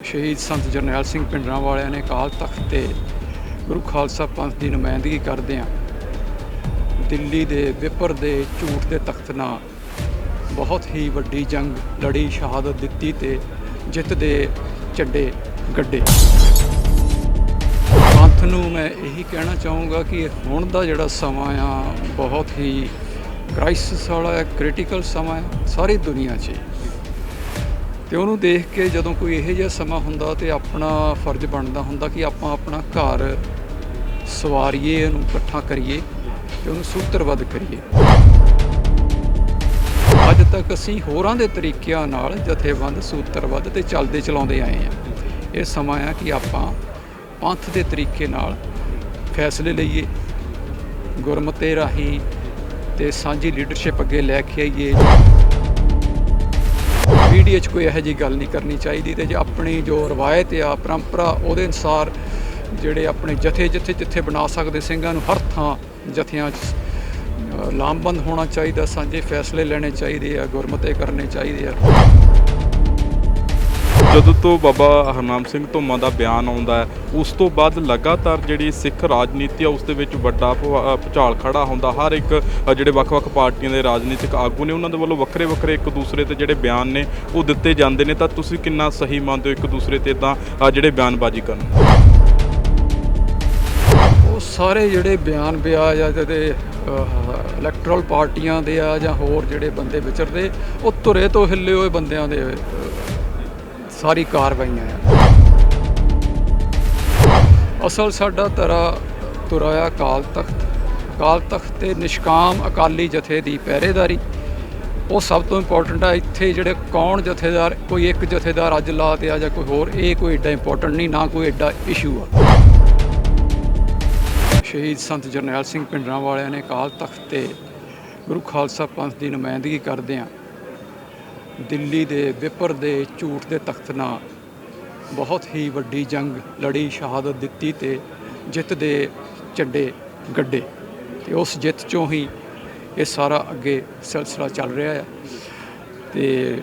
ਸ਼ਹੀਦ ਸੰਤ ਜਰਨੈਲ ਸਿੰਘ ਪਿੰਡਰਾਂ ਵਾਲਿਆਂ ਨੇ ਅਕਾਲ ਤਖਤ ਤੇ ਗੁਰੂ ਖਾਲਸਾ ਪੰਥ ਦੀ ਨੁਮਾਇੰਦਗੀ ਕਰਦਿਆਂ ਦਿੱਲੀ ਦੇ ਵਿਪਰ ਦੇ ਝੂਠ ਦੇ ਤਖਤ ਨਾਲ ਬਹੁਤ ਹੀ ਵੱਡੀ ਜੰਗ ਲੜੀ, ਸ਼ਹਾਦਤ ਦਿੱਤੀ ਤੇ ਜਿੱਤ ਦੇ ਝੰਡੇ ਗੱਡੇ। ਪੰਥ ਨੂੰ ਮੈਂ ਇਹੀ ਕਹਿਣਾ ਚਾਹੂੰਗਾ ਕਿ ਹੁਣ ਦਾ ਜਿਹੜਾ ਸਮਾਂ ਆ, ਬਹੁਤ ਹੀ ਕ੍ਰਾਈਸਿਸ ਵਾਲਾ ਹੈ ਕ੍ਰਿਟੀਕਲ ਸਮਾਂ ਹੈ ਸਾਰੀ ਦੁਨੀਆ 'ਚ। ਤੇ ਉਹਨੂੰ ਦੇਖ ਕੇ ਜਦੋਂ ਕੋਈ ਇਹੋ ਜਿਹਾ ਸਮਾਂ ਹੁੰਦਾ ਤੇ ਆਪਣਾ ਫਰਜ਼ ਬਣਦਾ ਹੁੰਦਾ ਕਿ ਆਪਾਂ ਆਪਣਾ ਘਰ ਸਵਾਰੀਏ ਉਹਨੂੰ ਇਕੱਠਾ ਕਰੀਏ ਤੇ ਉਹਨੂੰ ਸੂਤਰਬੱਧ ਕਰੀਏ। ਅੱਜ ਤੱਕ ਅਸੀਂ ਹੋਰਾਂ ਦੇ ਤਰੀਕਿਆਂ ਨਾਲ ਜਥੇਬੰਦ ਸੂਤਰਬੱਧ ਤੇ ਚੱਲਦੇ ਚਲਾਉਂਦੇ ਆਏ ਹਾਂ। ਇਹ ਸਮਾਂ ਆ ਕਿ ਆਪਾਂ ਪੰਥ ਦੇ ਤਰੀਕੇ ਨਾਲ ਫੈਸਲੇ ਲਈਏ, ਗੁਰਮਤੇ ਰਾਹੀਂ ਤੇ ਸਾਂਝੀ ਲੀਡਰਸ਼ਿਪ ਅੱਗੇ ਲੈ ਕੇ ਆਈਏ। ਮੀਡੀਆ 'ਚ ਕੋਈ ਇਹੋ ਜਿਹੀ ਗੱਲ ਨਹੀਂ ਕਰਨੀ ਚਾਹੀਦੀ ਤੇ ਜੇ ਆਪਣੀ ਜੋ ਰਵਾਇਤ ਆ, ਪਰੰਪਰਾ, ਉਹਦੇ ਅਨੁਸਾਰ ਜਿਹੜੇ ਆਪਣੇ ਜਥੇ ਜਿੱਥੇ ਜਿੱਥੇ ਬਣਾ ਸਕਦੇ ਸਿੰਘਾਂ ਨੂੰ ਹਰ ਥਾਂ ਜਥਿਆਂ 'ਚ ਲਾਮਬੰਦ ਹੋਣਾ ਚਾਹੀਦਾ, ਸਾਂਝੇ ਫੈਸਲੇ ਲੈਣੇ ਚਾਹੀਦੇ ਆ, ਗੁਰਮਤੇ ਕਰਨੇ ਚਾਹੀਦੇ ਆ। ਜਦੋਂ ਤੋਂ ਬਾਬਾ ਹਰਨਾਮ ਸਿੰਘ ਧੁੰਮਾ ਦਾ ਬਿਆਨ ਆਉਂਦਾ ਹੈ ਉਸ ਤੋਂ ਬਾਅਦ ਲਗਾਤਾਰ ਜਿਹੜੀ ਸਿੱਖ ਰਾਜਨੀਤੀ ਆ ਉਸ ਦੇ ਵਿੱਚ ਵੱਡਾ ਭੁ- ਅ, ਭੁਚਾਲ ਖੜਾ ਹੁੰਦਾ। ਹਰ ਇੱਕ ਅ, ਜਿਹੜੇ ਵੱਖ-ਵੱਖ ਪਾਰਟੀਆਂ ਦੇ ਰਾਜਨੀਤਿਕ ਆਗੂ ਨੇ ਉਹਨਾਂ ਦੇ ਵੱਲੋਂ ਵੱਖਰੇ-ਵੱਖਰੇ ਇੱਕ ਦੂਸਰੇ ਤੇ ਜਿਹੜੇ ਬਿਆਨ ਨੇ ਉਹ ਦਿੱਤੇ ਜਾਂਦੇ ਨੇ। ਤਾਂ ਤੁਸੀਂ ਕਿੰਨਾ ਸਹੀ ਮੰਨਦੇ ਹੋ ਇੱਕ ਦੂਸਰੇ ਤੇ ਇਦਾਂ ਜਿਹੜੇ ਬਿਆਨਬਾਜ਼ੀ ਕਰਨ? ਉਹ ਸਾਰੇ ਜਿਹੜੇ ਬਿਆਨ ਬਿਆਜ ਆ ਜਿਹੜੇ ਇਲੈਕਟਰਲ ਪਾਰਟੀਆਂ ਦੇ ਆ ਜਾਂ ਹੋਰ ਜਿਹੜੇ ਬੰਦੇ ਵਿਚਰਦੇ ਉਹ ਧੁਰੇ ਤੋਂ ਹਿੱਲੇ ਹੋਏ ਬੰਦਿਆਂ ਦੇ ਅ, ਸਾਰੀ ਕਾਰਵਾਈਆਂ ਆ। ਅਸਲ ਸਾਡਾ ਤਰਾ ਤੁਰਾਇਆ ਕਾਲ ਤਖਤ। ਕਾਲ ਤਖਤ ਤੇ ਨਿਸ਼ਕਾਮ ਅਕਾਲੀ ਜਥੇ ਦੀ ਪਹਿਰੇਦਾਰੀ। ਉਹ ਸਭ ਤੋਂ ਇੰਪੋਰਟੈਂਟ ਆ, ਇੱਥੇ ਜਿਹੜੇ ਕੌਣ ਜਥੇਦਾਰ, ਕੋਈ ਇੱਕ ਜਥੇਦਾਰ ਅੱਜ ਲਾ ਤੇ ਆ ਜਾਂ ਕੋਈ ਹੋਰ, ਇਹ ਕੋਈ ਐਡਾ ਇੰਪੋਰਟੈਂਟ ਨਹੀਂ, ਨਾ ਕੋਈ ਐਡਾ ਇਸ਼ੂ ਆ। ਸ਼ਹੀਦ ਸੰਤ ਜਰਨੈਲ ਸਿੰਘ ਪਿੰਡਰਾਂ ਵਾਲਿਆਂ ਨੇ ਕਾਲ ਤਖਤ ਤੇ ਗੁਰੂ ਖਾਲਸਾ ਪੰਥ ਦੀ ਨੁਮਾਇੰਦਗੀ ਕਰਦਿਆਂ ਦਿੱਲੀ ਦੇ ਵਿਪਰ ਦੇ ਝੂਠ ਦੇ ਤਖਤ ਨਾਲ ਬਹੁਤ ਹੀ ਵੱਡੀ ਜੰਗ ਲੜੀ, ਸ਼ਹਾਦਤ ਦਿੱਤੀ ਤੇ ਜਿੱਤ ਦੇ ਝੰਡੇ ਗੱਡੇ ਤੇ ਉਸ ਜਿੱਤ ਚੋਂ ਹੀ ਇਹ ਸਾਰਾ ਅੱਗੇ ਸਿਲਸਿਲਾ ਚੱਲ ਰਿਹਾ ਹੈ ਤੇ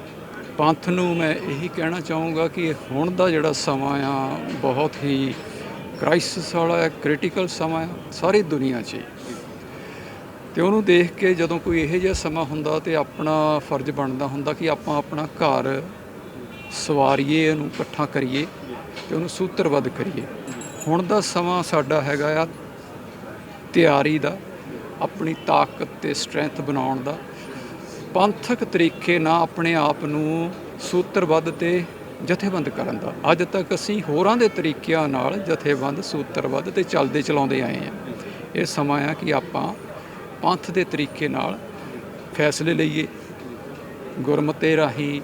ਪੰਥ ਨੂੰ ਮੈਂ ਇਹੀ ਕਹਿਣਾ ਚਾਹੂੰਗਾ ਕਿ ਹੁਣ ਦਾ ਜਿਹੜਾ ਸਮਾਂ ਆ, ਬਹੁਤ ਹੀ ਕ੍ਰਾਈਸਿਸ ਵਾਲਾ ਹੈ ਕ੍ਰਿਟੀਕਲ ਸਮਾਂ ਹੈ ਸਾਰੀ ਦੁਨੀਆ 'ਚ ਹੀ। ਤੇ ਉਹਨੂੰ ਦੇਖ ਕੇ ਜਦੋਂ ਕੋਈ ਇਹੋ ਜਿਹਾ ਸਮਾਂ ਹੁੰਦਾ ਤੇ ਆਪਣਾ ਫਰਜ਼ ਬਣਦਾ ਹੁੰਦਾ ਕਿ ਆਪਾਂ ਆਪਣਾ ਘਰ ਸਵਾਰੀਏ, ਉਹਨੂੰ ਇਕੱਠਾ ਕਰੀਏ ਤੇ ਉਹਨੂੰ ਸੂਤਰਬੱਧ ਕਰੀਏ। ਹੁਣ ਦਾ ਸਮਾਂ ਸਾਡਾ ਹੈਗਾ ਆ ਤਿਆਰੀ ਦਾ, ਆਪਣੀ ਤਾਕਤ ਤੇ ਸਟਰੈਂਥ ਬਣਾਉਣ ਦਾ। ਪੰਥਕ ਤਰੀਕੇ ਨਾਲ ਆਪਣੇ ਆਪ ਨੂੰ ਸੂਤਰਬੱਧ ਤੇ ਜਥੇਬੰਦ ਕਰਨ ਦਾ। ਅੱਜ ਤੱਕ ਅਸੀਂ ਹੋਰਾਂ ਦੇ ਤਰੀਕਿਆਂ ਨਾਲ ਜਥੇਬੰਦ, ਸੂਤਰਬੱਧ ਤੇ ਚੱਲਦੇ ਚਲਾਉਂਦੇ ਆਏ ਹਾਂ ਇਹ ਸਮਾਂ ਆ ਕਿ ਆਪਾਂ ਪੰਥ ਦੇ ਤਰੀਕੇ ਨਾਲ ਫੈਸਲੇ ਲਈਏ, ਗੁਰਮਤੇ ਰਾਹੀਂ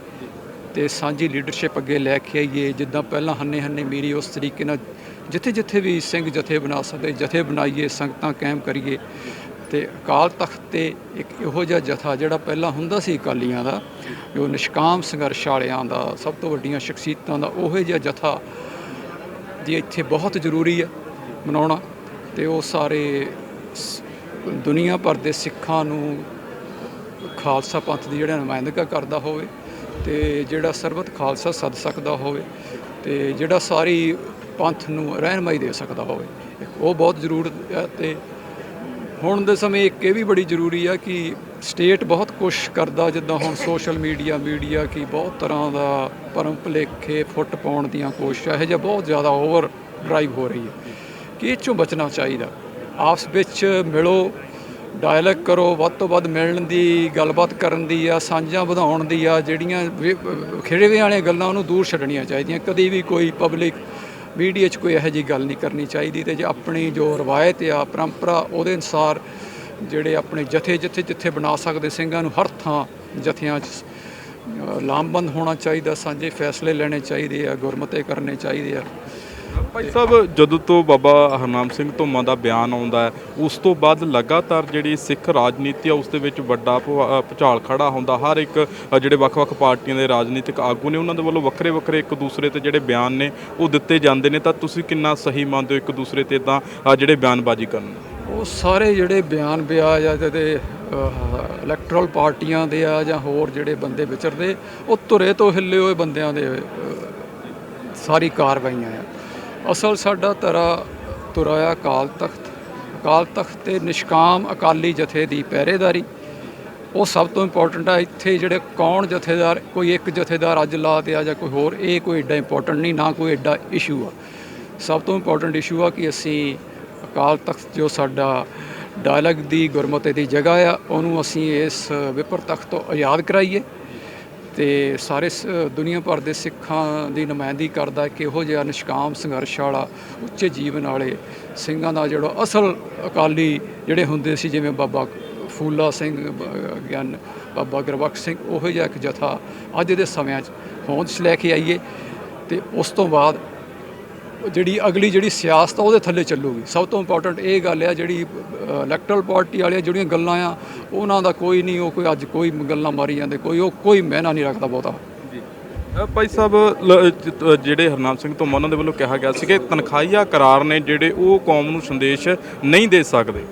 ਤੇ ਸਾਂਝੀ ਲੀਡਰਸ਼ਿਪ ਅੱਗੇ ਲੈ ਕੇ ਆਈਏ, ਜਿੱਦਾਂ ਪਹਿਲਾਂ ਹੰਨੇ ਹੰਨੇ ਮੇਰੀ ਉਸ ਤਰੀਕੇ ਨਾਲ ਜਿੱਥੇ ਜਿੱਥੇ ਵੀ ਸਿੰਘ ਜਥੇ ਬਣਾ ਸਕਦੇ, ਜਥੇ ਬਣਾਈਏ, ਸੰਗਤਾਂ ਕਾਇਮ ਕਰੀਏ, ਤੇ ਅਕਾਲ ਤਖਤ ਤੇ ਇੱਕ ਇਹੋ ਜਿਹਾ ਜਥਾ ਜਿਹੜਾ ਪਹਿਲਾਂ ਹੁੰਦਾ ਸੀ ਅਕਾਲੀਆਂ ਦਾ, ਜੋ ਨਿਸ਼ਕਾਮ ਸੰਘਰਸ਼ ਵਾਲਿਆਂ ਦਾ, ਸਭ ਤੋਂ ਵੱਡੀਆਂ ਸ਼ਖਸੀਅਤਾਂ ਦਾ, ਉਹੋ ਜਿਹਾ ਜਥਾ ਜੀ ਇੱਥੇ ਬਹੁਤ ਜ਼ਰੂਰੀ ਹੈ ਮਨਾਉਣਾ, ਤੇ ਉਹ ਸਾਰੇ ਦੁਨੀਆ ਭਰ ਦੇ ਸਿੱਖਾਂ ਨੂੰ ਖਾਲਸਾ ਪੰਥ ਦੀ ਜਿਹੜਾ ਨੁਮਾਇੰਦਗਾ ਕਰਦਾ ਹੋਵੇ ਤੇ ਜਿਹੜਾ ਸਰਬਤ ਖਾਲਸਾ ਸੱਦ ਸਕਦਾ ਹੋਵੇ ਤੇ ਜਿਹੜਾ ਸਾਰੀ ਪੰਥ ਨੂੰ ਰਹਿਨਮਾਈ ਦੇ ਸਕਦਾ ਹੋਵੇ, ਉਹ ਬਹੁਤ ਜ਼ਰੂਰਤ ਹੈ ਤੇ ਹੁਣ ਦੇ ਸਮੇਂ ਇੱਕ ਇਹ ਵੀ ਬੜੀ ਜ਼ਰੂਰੀ ਆ ਕਿ ਸਟੇਟ ਬਹੁਤ ਕੁਛ ਕਰਦਾ, ਜਿੱਦਾਂ ਹੁਣ ਸੋਸ਼ਲ ਮੀਡੀਆ ਮੀਡੀਆ ਕੀ ਬਹੁਤ ਤਰ੍ਹਾਂ ਦਾ ਪਰਮ ਭੁਲੇਖੇ, ਫੁੱਟ ਪਾਉਣ ਦੀਆਂ ਕੋਸ਼ਿਸ਼ਾਂ, ਇਹ ਜਿਹਾ ਬਹੁਤ ਜ਼ਿਆਦਾ ਓਵਰ ਡਰਾਈਵ ਹੋ ਰਹੀ ਹੈ। ਕਿ ਇਹ ਚੋਂ ਬਚਣਾ ਚਾਹੀਦਾ? ਆਪਸ ਵਿੱਚ ਮਿਲੋ ਡਾਇਲੌਗ ਕਰੋ, ਵੱਧ ਤੋਂ ਵੱਧ ਮਿਲਣ ਦੀ, ਗੱਲਬਾਤ ਕਰਨ ਦੀ ਆ ਸਾਂਝਾਂ ਵਧਾਉਣ ਦੀ ਆ, ਜਿਹੜੀਆਂ ਖਿੜਵੇ ਵਾਲੀਆਂ ਗੱਲਾਂ ਉਹਨੂੰ ਦੂਰ ਛੱਡਣੀਆਂ ਚਾਹੀਦੀਆਂ। ਕਦੀ ਵੀ ਕੋਈ ਪਬਲਿਕ ਮੀਡੀਆ 'ਚ ਕੋਈ ਇਹੋ ਜਿਹੀ ਗੱਲ ਨਹੀਂ ਕਰਨੀ ਚਾਹੀਦੀ ਤੇ ਜੇ ਆਪਣੀ ਜੋ ਰਵਾਇਤ ਆ, ਪਰੰਪਰਾ, ਉਹਦੇ ਅਨੁਸਾਰ ਜਿਹੜੇ ਆਪਣੇ ਜਥੇ ਜਿੱਥੇ ਜਿੱਥੇ ਬਣਾ ਸਕਦੇ ਸਿੰਘਾਂ ਨੂੰ ਹਰ ਥਾਂ ਜਥਿਆਂ 'ਚ ਲਾਮਬੰਦ ਹੋਣਾ ਚਾਹੀਦਾ, ਸਾਂਝੇ ਫੈਸਲੇ ਲੈਣੇ ਚਾਹੀਦੇ ਆ, ਗੁਰਮਤੇ ਕਰਨੇ ਚਾਹੀਦੇ ਆ। ਭਾਈ ਸਾਹਿਬ ਜਦੋਂ ਤੋਂ ਬਾਬਾ ਹਰਨਾਮ ਸਿੰਘ ਧੁੰਮਾ ਦਾ ਬਿਆਨ ਆਉਂਦਾ ਹੈ ਉਸ ਤੋਂ ਬਾਅਦ ਲਗਾਤਾਰ ਜਿਹੜੀ ਸਿੱਖ ਰਾਜਨੀਤੀ ਆ ਉਸ ਦੇ ਵਿੱਚ ਵੱਡਾ ਭੁ- ਅ, ਭੁਚਾਲ ਖੜਾ ਹੁੰਦਾ। ਹਰ ਇੱਕ ਜਿਹੜੇ ਵੱਖ-ਵੱਖ ਪਾਰਟੀਆਂ ਦੇ ਰਾਜਨੀਤਿਕ ਆਗੂ ਨੇ ਉਹਨਾਂ ਦੇ ਵੱਲੋਂ ਵੱਖਰੇ-ਵੱਖਰੇ ਇੱਕ ਦੂਸਰੇ ਤੇ ਜਿਹੜੇ ਬਿਆਨ ਨੇ ਉਹ ਦਿੱਤੇ ਜਾਂਦੇ ਨੇ। ਤਾਂ ਤੁਸੀਂ ਕਿੰਨਾ ਸਹੀ ਮੰਨਦੇ ਹੋ ਇੱਕ ਦੂਸਰੇ ਤੇ ਇਦਾਂ ਜਿਹੜੇ ਬਿਆਨਬਾਜ਼ੀ ਕਰਨ ਉਹ ਸਾਰੇ ਜਿਹੜੇ ਬਿਆਨ ਬਿਆਜ ਆ ਤੇ ਇਲੈਕਟਰਲ ਪਾਰਟੀਆਂ ਦੇ ਆ ਜਾਂ ਹੋਰ ਜਿਹੜੇ ਬੰਦੇ ਵਿਚਰਦੇ ਉਹ ਧੁਰੇ ਤੋਂ ਹਿੱਲੇ ਹੋਏ ਬੰਦਿਆਂ ਦੇ ਸਾਰੀ ਕਾਰਵਾਈਆਂ ਆ। ਅਸਲ ਸਾਡਾ ਤਰਾ ਤੁਰਾਇਆ ਅਕਾਲ ਤਖਤ ਅਕਾਲ ਤਖਤ ਤੇ ਨਿਸ਼ਕਾਮ ਅਕਾਲੀ ਜਥੇ ਦੀ ਪਹਿਰੇਦਾਰੀ। ਉਹ ਸਭ ਤੋਂ ਇੰਪੋਰਟੈਂਟ ਆ, ਇੱਥੇ ਜਿਹੜੇ ਕੌਣ ਜਥੇਦਾਰ, ਕੋਈ ਇੱਕ ਜਥੇਦਾਰ ਅੱਜ ਲਾ ਤੇ ਆ ਜਾਂ ਕੋਈ ਹੋਰ, ਇਹ ਕੋਈ ਐਡਾ ਇੰਪੋਰਟੈਂਟ ਨਹੀਂ, ਨਾ ਕੋਈ ਐਡਾ ਇਸ਼ੂ ਆ। ਸਭ ਤੋਂ ਇੰਪੋਰਟੈਂਟ ਇਸ਼ੂ ਆ ਕਿ ਅਸੀਂ ਅਕਾਲ ਤਖਤ, ਜੋ ਸਾਡਾ ਡਾਇਲਗ ਦੀ ਗੁਰਮਤਿ ਦੀ ਜਗ੍ਹਾ ਆ, ਉਹਨੂੰ ਅਸੀਂ ਇਸ ਵਿਪਰ ਤਖਤ ਤੋਂ ਆਜ਼ਾਦ ਕਰਾਈਏ। ਤੇ ਸਾਰੇ ਸ- ਦੁਨੀਆ ਭਰ ਦੇ ਸਿੱਖਾਂ ਦੀ ਨੁਮਾਇੰਦਗੀ ਕਰਦਾ ਕਿ ਇਹੋ ਜਿਹਾ ਨਿਸ਼ਕਾਮ ਸੰਘਰਸ਼ ਵਾਲਾ ਉੱਚੇ ਜੀਵਨ ਵਾਲੇ ਸਿੰਘਾਂ ਦਾ ਜਿਹੜਾ ਅਸਲ ਅਕਾਲੀ ਜਿਹੜੇ ਹੁੰਦੇ ਸੀ, ਜਿਵੇਂ ਬਾਬਾ ਫੂਲਾ ਸਿੰਘ ਗਿਆਨ ਬਾਬਾ ਗੁਰਬਖਸ਼ ਸਿੰਘ, ਉਹੋ ਜਿਹਾ ਇੱਕ ਜਥਾ ਅੱਜ ਦੇ ਸਮਿਆਂ 'ਚ ਹੋਂਦ 'ਚ ਲੈ ਕੇ ਆਈਏ ਤੇ ਉਸ ਤੋਂ ਬਾਅਦ ਜਿਹੜੀ ਅਗਲੀ ਜਿਹੜੀ ਸਿਆਸਤ ਆ ਉਹਦੇ ਥੱਲੇ ਚੱਲੂਗੀ। ਸਭ ਤੋਂ ਇੰਪੋਰਟੈਂਟ ਇਹ ਗੱਲ ਆ ਜਿਹੜੀ ਇਲੈਕਟਰਲ ਪਾਰਟੀ ਵਾਲੀਆਂ ਜਿਹੜੀਆਂ ਗੱਲਾਂ ਆ ਉਹਨਾਂ ਦਾ ਕੋਈ ਨਹੀਂ ਉਹ ਕੋਈ ਅੱਜ ਕੋਈ ਗੱਲਾਂ ਮਾਰੀ ਜਾਂਦੇ ਕੋਈ ਉਹ ਕੋਈ ਮਹਿਨਾ ਨਹੀਂ ਰੱਖਦਾ ਬਹੁਤਾ। ਭਾਈ ਸਾਹਿਬ ਜਿਹੜੇ ਹਰਨਾਮ ਸਿੰਘ ਤੋਂ ਉਹਨਾਂ ਦੇ ਵੱਲੋਂ ਕਿਹਾ ਗਿਆ ਸੀ ਕਿ ਤਨਖਾਹੀਆ ਕਰਾਰ ਨੇ ਜਿਹੜੇ ਉਹ ਕੌਮ ਨੂੰ ਸੰਦੇਸ਼ ਨਹੀਂ ਦੇ ਸਕਦੇ।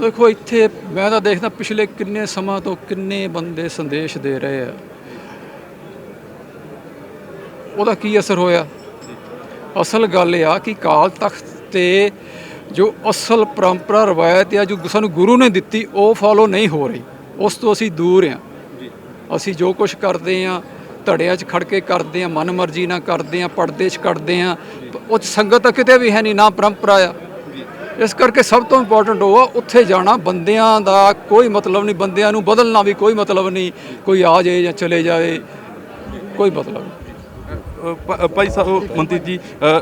ਦੇਖੋ ਇੱਥੇ ਮੈਂ ਤਾਂ ਦੇਖਦਾ ਪਿਛਲੇ ਕਿੰਨੇ ਸਮਾਂ ਤੋਂ ਕਿੰਨੇ ਬੰਦੇ ਸੰਦੇਸ਼ ਦੇ ਰਹੇ ਆ। ਉਹਦਾ ਕੀ ਅਸਰ ਹੋਇਆ? ਅਸਲ ਗੱਲ ਇਹ ਆ ਕਿ ਕਾਲ ਤਖਤ ਤੇ ਜੋ ਅਸਲ ਪਰੰਪਰਾ ਰਵਾਇਤ ਆ ਜੋ ਸਾਨੂੰ ਗੁਰੂ ਨੇ ਦਿੱਤੀ ਉਹ ਫਾਲੋ ਨਹੀਂ ਹੋ ਰਹੀ। ਉਸ ਤੋਂ ਅਸੀਂ ਦੂਰ ਆ ਅਸੀਂ ਜੋ ਕੁਝ ਕਰਦੇ ਆ ਧੜਿਆਂ 'ਚ ਖੜ ਕੇ ਕਰਦੇ ਆ ਮਨਮਰਜ਼ੀ ਨਾਲ ਕਰਦੇ ਆ ਪਰਦੇ 'ਚ ਕੱਢਦੇ ਆ ਉਹ 'ਚ ਸੰਗਤ ਤਾਂ ਕਿਤੇ ਵੀ ਹੈ ਨਹੀਂ ਨਾ ਪਰੰਪਰਾ ਆ। ਇਸ ਕਰਕੇ ਸਭ ਤੋਂ ਇੰਪੋਰਟੈਂਟ ਉਹ ਆ ਉੱਥੇ ਜਾਣਾ ਬੰਦਿਆਂ ਦਾ ਕੋਈ ਮਤਲਬ ਨਹੀਂ ਬੰਦਿਆਂ ਨੂੰ ਬਦਲਣਾ ਵੀ ਕੋਈ ਮਤਲਬ ਨਹੀਂ ਕੋਈ ਆ ਜਾਏ ਜਾਂ ਚਲੇ ਜਾਏ ਕੋਈ ਮਤਲਬ ਨਹੀਂ। ਅ, ਭਾਈ ਸਾਹਿਬ ਮੰਤਰੀ ਜੀ ਅ,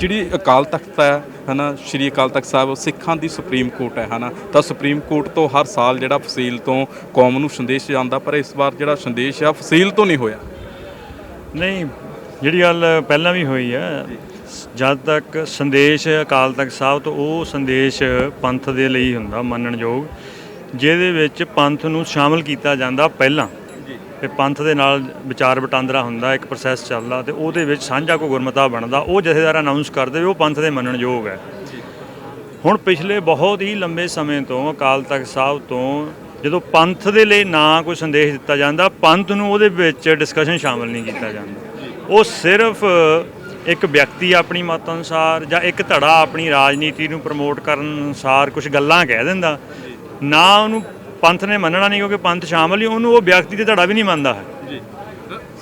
ਜਿਹੜੀ ਅਕਾਲ ਤਖਤ ਹੈ ਹਨਾ ਸ਼੍ਰੀ ਅਕਾਲ ਤਖਤ ਸਾਹਿਬ ਸਿੱਖਾਂ ਦੀ ਸੁਪਰੀਮ ਕੋਰਟ ਹੈ ਹਨਾ। ਤਾਂ ਸੁਪਰੀਮ ਕੋਰਟ ਤੋਂ ਹਰ ਸਾਲ ਜਿਹੜਾ ਫਸੀਲ ਤੋਂ ਕੌਮ ਨੂੰ ਸੰਦੇਸ਼ ਜਾਂਦਾ ਪਰ ਇਸ ਵਾਰ ਜਿਹੜਾ ਸੰਦੇਸ਼ ਆ ਫਸੀਲ ਤੋਂ ਨਹੀਂ ਹੋਇਆ। ਨਹੀਂ ਜਿਹੜੀ ਗੱਲ ਪਹਿਲਾਂ ਵੀ ਹੋਈ ਹੈ ਜਦ ਤੱਕ ਸੰਦੇਸ਼ ਅਕਾਲ ਤਖਤ ਸਾਹਿਬ ਤੋਂ ਉਹ ਸੰਦੇਸ਼ ਪੰਥ ਦੇ ਲਈ ਹੁੰਦਾ ਮੰਨਣਯੋਗ ਜਿਹਦੇ ਵਿੱਚ ਪੰਥ ਨੂੰ ਸ਼ਾਮਲ ਕੀਤਾ ਜਾਂਦਾ ਪਹਿਲਾਂ। ਤੇ ਪੰਥ ਦੇ ਨਾਲ ਵਿਚਾਰ ਵਟਾਂਦਰਾ ਹੁੰਦਾ, ਇੱਕ ਪ੍ਰੋਸੈਸ ਚੱਲਦਾ ਤੇ ਉਹਦੇ ਵਿੱਚ ਸਾਂਝਾ ਕੋ ਗੁਰਮਤਾ ਬਣਦਾ, ਉਹ ਜਥੇਦਾਰ ਅਨਾਉਂਸ ਕਰਦੇ ਵੀ ਉਹ ਪੰਥ ਦੇ ਮੰਨਣਯੋਗ ਹੈ। ਹੁਣ ਪਿਛਲੇ ਬਹੁਤ ਹੀ ਲੰਬੇ ਸਮੇਂ ਤੋਂ, ਅਕਾਲ ਤਖਤ ਸਾਹਿਬ ਤੋਂ ਜਦੋਂ ਪੰਥ ਦੇ ਲਈ ਨਾ ਕੋਈ ਸੰਦੇਸ਼ ਦਿੱਤਾ ਜਾਂਦਾ, ਪੰਥ ਨੂੰ ਉਹਦੇ ਵਿੱਚ ਡਿਸਕਸ਼ਨ ਸ਼ਾਮਲ ਨਹੀਂ ਕੀਤਾ ਜਾਂਦਾ। ਉਹ ਸਿਰਫ ਇੱਕ ਵਿਅਕਤੀ ਆਪਣੀ ਮਤ ਅਨੁਸਾਰ ਜਾਂ ਇੱਕ ਧੜਾ ਆਪਣੀ ਰਾਜਨੀਤੀ ਨੂੰ ਪ੍ਰਮੋਟ ਕਰਨ ਅਨੁਸਾਰ ਕੁਝ ਗੱਲਾਂ ਕਹਿ ਦਿੰਦਾ, ਨਾ ਉਹਨੂੰ ਪੰਥ ਨੇ ਮੰਨਣਾ ਨਹੀਂ ਕਿਉਂਕਿ ਪੰਥ ਸ਼ਾਮਲ ਹੀ ਉਹਨੂੰ ਉਹ ਵਿਅਕਤੀ ਤੇ ਧੜਾ ਵੀ ਨਹੀਂ ਮੰਨਦਾ ਹੈ। ਜੀ।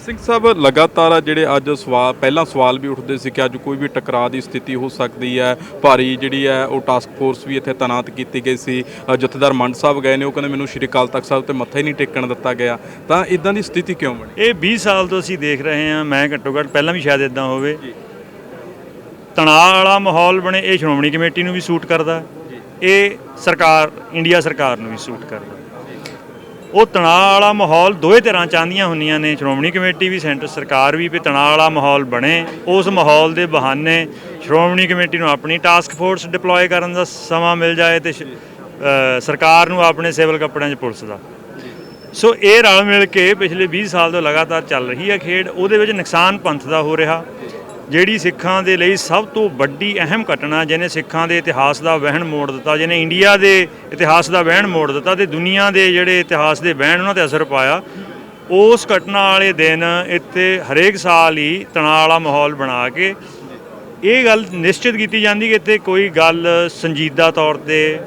ਸਿੰਘ ਸਾਹਿਬ ਲਗਾਤਾਰ ਆ ਜਿਹੜੇ ਅੱਜ ਸਵਾਲ ਪਹਿਲਾਂ ਸਵਾਲ ਵੀ ਉੱਠਦੇ ਸੀ ਕਿ ਅੱਜ ਕੋਈ ਵੀ ਟਕਰਾਅ ਦੀ ਸਥਿਤੀ ਹੋ ਸਕਦੀ ਹੈ। ਭਾਰੀ ਜਿਹੜੀ ਹੈ ਉਹ ਟਾਸਕ ਫੋਰਸ ਵੀ ਇੱਥੇ ਤਾਇਨਾਤ ਕੀਤੀ ਗਈ ਸੀ। ਜਥੇਦਾਰ ਮੰਡ ਸਾਹਿਬ ਗਏ ਨੇ ਉਹ ਕਹਿੰਦੇ ਮੈਨੂੰ ਸ਼੍ਰੀ ਅਕਾਲ ਤਖਤ ਸਾਹਿਬ ਤੇ ਮੱਥਾ ਹੀ ਨਹੀਂ ਟੇਕਣ ਦਿੱਤਾ ਗਿਆ। ਤਾਂ ਇਦਾਂ ਦੀ ਸਥਿਤੀ ਕਿਉਂ ਬਣੀ? ਇਹ 20 ਸਾਲ ਤੋਂ ਅਸੀਂ ਦੇਖ ਰਹੇ ਹਾਂ ਮੈਂ ਘੱਟੋ ਘੱਟ ਪਹਿਲਾਂ ਵੀ ਸ਼ਾਇਦ ਇਦਾਂ ਹੋਵੇ। ਤਣਾਅ ਵਾਲਾ ਮਾਹੌਲ ਬਣੇ ਇਹ ਸ਼੍ਰੋਮਣੀ ਕਮੇਟੀ ਨੂੰ ਵੀ ਸੂਟ ਕਰਦਾ। ਇਹ ਸਰਕਾਰ, ਇੰਡੀਆ ਸਰਕਾਰ ਨੂੰ ਵੀ ਸੂਟ ਕਰਦਾ ਉਹ ਤਣਾਅ ਵਾਲਾ ਮਾਹੌਲ ਦੋਏ ਤਰ੍ਹਾਂ ਚਾਹੁੰਦੀਆਂ ਹੁੰਦੀਆਂ ਨੇ। ਸ਼੍ਰੋਮਣੀ ਕਮੇਟੀ ਵੀ, ਸੈਂਟਰ ਸਰਕਾਰ ਵੀ ਵੀ ਤਣਾਅ ਵਾਲਾ ਮਾਹੌਲ ਬਣੇ। ਉਸ ਮਾਹੌਲ ਦੇ ਬਹਾਨੇ ਸ਼੍ਰੋਮਣੀ ਕਮੇਟੀ ਨੂੰ ਆਪਣੀ ਟਾਸਕ ਫੋਰਸ ਡਿਪਲੋਏ ਕਰਨ ਦਾ ਸਮਾਂ ਮਿਲ ਜਾਏ ਤੇ ਸਰਕਾਰ ਨੂੰ ਆਪਣੇ ਸਿਵਲ ਕੱਪੜਿਆਂ 'ਚ ਪੁਲਿਸ ਦਾ। ਸੋ ਇਹ ਰਲ ਮਿਲ ਕੇ ਪਿਛਲੇ 20 ਸਾਲ ਤੋਂ ਲਗਾਤਾਰ ਚੱਲ ਰਹੀ ਹੈ ਖੇਡ। ਉਹਦੇ ਵਿੱਚ ਨੁਕਸਾਨ ਪੰਥ ਦਾ ਹੋ ਰਿਹਾ। ਜਿਹੜੀ ਸਿੱਖਾਂ ਦੇ ਲਈ ਸਭ ਤੋਂ ਵੱਡੀ ਅਹਿਮ ਘਟਨਾ ਜਿਹਨੇ ਸਿੱਖਾਂ ਦੇ ਇਤਿਹਾਸ ਦਾ ਵਹਿਣ ਮੋੜ ਦਿੱਤਾ, ਜਿਹਨੇ ਇੰਡੀਆ ਦੇ ਇਤਿਹਾਸ ਦਾ ਵਹਿਣ ਮੋੜ ਦਿੱਤਾ ਤੇ ਦੁਨੀਆ ਦੇ ਜਿਹੜੇ ਇਤਿਹਾਸ ਦੇ ਵਹਿਣ ਉਹਨਾਂ ਤੇ ਅਸਰ ਪਾਇਆ, ਉਸ ਘਟਨਾ ਵਾਲੇ ਦਿਨ ਇੱਥੇ ਹਰੇਕ ਸਾਲ ਹੀ ਤਣਾਅ ਵਾਲਾ ਮਾਹੌਲ ਬਣਾ ਕੇ ਇਹ ਗੱਲ ਨਿਸ਼ਚਿਤ ਕੀਤੀ ਜਾਂਦੀ ਕਿ ਇੱਥੇ ਕੋਈ ਗੱਲ ਸੰਜੀਦਾ ਤੌਰ ਤੇ,